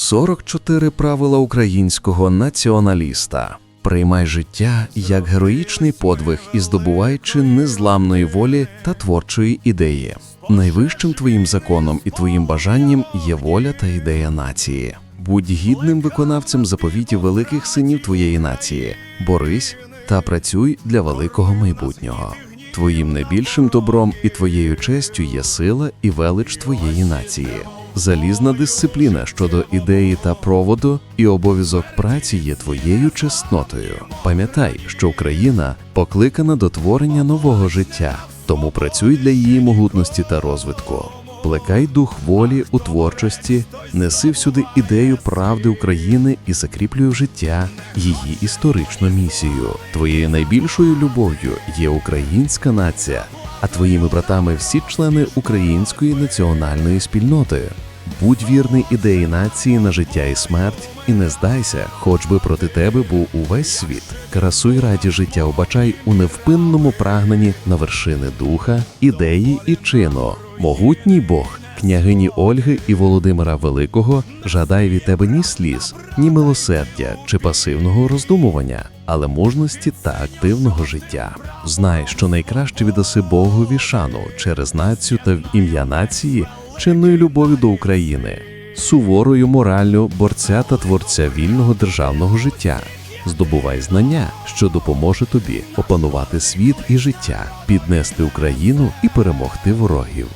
44 правила українського націоналіста. Приймай життя як героїчний подвиг і здобуваючи незламної волі та творчої ідеї. Найвищим твоїм законом і твоїм бажанням є воля та ідея нації. Будь гідним виконавцем заповітів великих синів твоєї нації, борись та працюй для великого майбутнього. Твоїм найбільшим добром і твоєю честю є сила і велич твоєї нації. Залізна дисципліна щодо ідеї та проводу і обов'язок праці є твоєю чеснотою. Пам'ятай, що Україна покликана до творення нового життя, тому працюй для її могутності та розвитку. Плекай дух волі у творчості, неси всюди ідею правди України і закріплюй життя її історичну місію. Твоєю найбільшою любов'ю є українська нація, а твоїми братами всі члени української національної спільноти. Будь вірний ідеї нації на життя і смерть, і не здайся, хоч би проти тебе був увесь світ. Красу й раді життя обачай у невпинному прагненні на вершини духа, ідеї і чину. Могутній Бог, княгині Ольги і Володимира Великого, жадає від тебе ні сліз, ні милосердя чи пасивного роздумування, але мужності та активного життя. Знай, що найкраще віддаси Богові шану через націю та в ім'я нації чинної любові до України, суворою мораллю борця та творця вільного державного життя. Здобувай знання, що допоможе тобі опанувати світ і життя, піднести Україну і перемогти ворогів.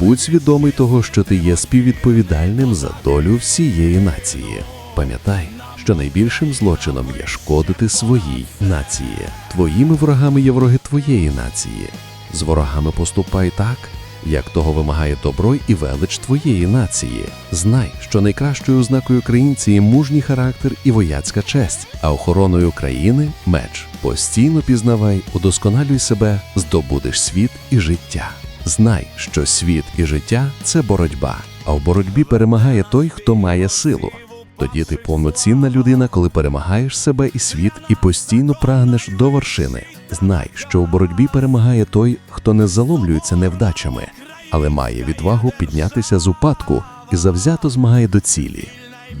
Будь свідомий того, що ти є співвідповідальним за долю всієї нації. Пам'ятай, що найбільшим злочином є шкодити своїй нації. Твоїми ворогами є вороги твоєї нації. З ворогами поступай так, як того вимагає добро і велич твоєї нації. Знай, що найкращою ознакою українці є мужній характер і вояцька честь, а охороною країни меч. Постійно пізнавай, удосконалюй себе, здобудеш світ і життя. Знай, що світ і життя це боротьба, а в боротьбі перемагає той, хто має силу. Тоді ти повноцінна людина, коли перемагаєш себе і світ, і постійно прагнеш до вершини. Знай, що у боротьбі перемагає той, хто не заломлюється невдачами, але має відвагу піднятися з упадку і завзято змагає до цілі.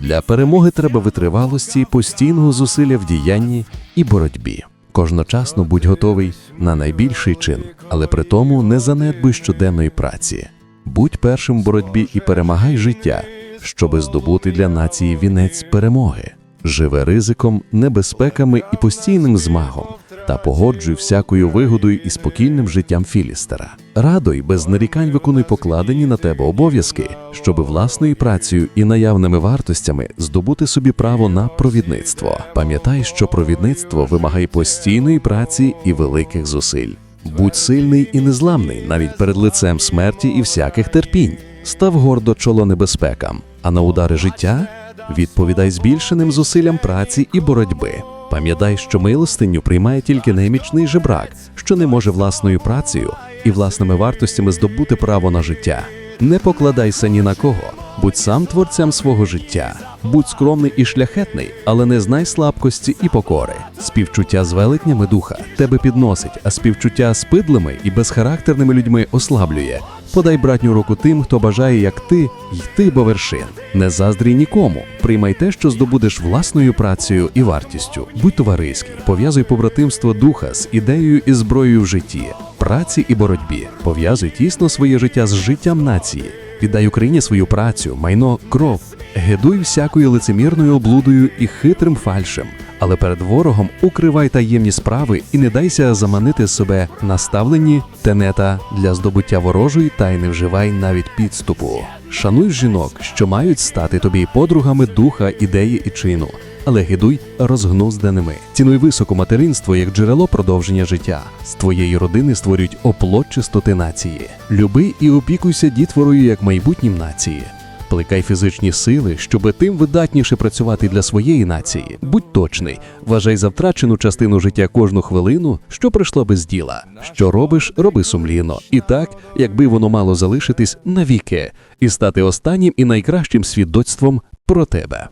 Для перемоги треба витривалості, постійного зусилля в діянні і боротьбі. Кожночасно будь готовий на найбільший чин, але при тому не занедбуй щоденної праці. Будь першим в боротьбі і перемагай життя, щоби здобути для нації вінець перемоги. Живе ризиком, небезпеками і постійним змагом, та погоджуй всякою вигодою і спокійним життям Філістера. Радо й без нарікань виконуй покладені на тебе обов'язки, щоби власною працею і наявними вартостями здобути собі право на провідництво. Пам'ятай, що провідництво вимагає постійної праці і великих зусиль. Будь сильний і незламний навіть перед лицем смерті і всяких терпінь. Став гордо чоло небезпекам, а на удари життя відповідай збільшеним зусиллям праці і боротьби. Пам'ятай, що милостиню приймає тільки немічний жебрак, що не може власною працею і власними вартостями здобути право на життя. Не покладайся ні на кого, будь сам творцем свого життя, будь скромний і шляхетний, але не знай слабкості і покори. Співчуття з велетнями духа тебе підносить, а співчуття з питлими і безхарактерними людьми ослаблює. Подай братню руку тим, хто бажає, як ти, йти до вершин. Не заздрій нікому. Приймай те, що здобудеш власною працею і вартістю. Будь товариський, пов'язуй побратимство духа з ідеєю і зброєю в житті, праці і боротьбі. Пов'язуй тісно своє життя з життям нації. Віддай Україні свою працю, майно, кров. Гедуй всякою лицемірною облудою і хитрим фальшем. Але перед ворогом укривай таємні справи і не дайся заманити себе наставлені тенета для здобуття ворожої та й не вживай навіть підступу. Шануй жінок, що мають стати тобі подругами духа, ідеї і чину, але гидуй розгнузданими. Цінуй високо материнство як джерело продовження життя. З твоєї родини створюють оплот чистоти нації. Люби і опікуйся дітворою як майбутнім нації. Плекай фізичні сили, щоби тим видатніше працювати для своєї нації. Будь точний, вважай за втрачену частину життя кожну хвилину, що прийшло без діла. Що робиш, роби сумлінно. І так, якби воно мало залишитись навіки, і стати останнім і найкращим свідоцтвом про тебе.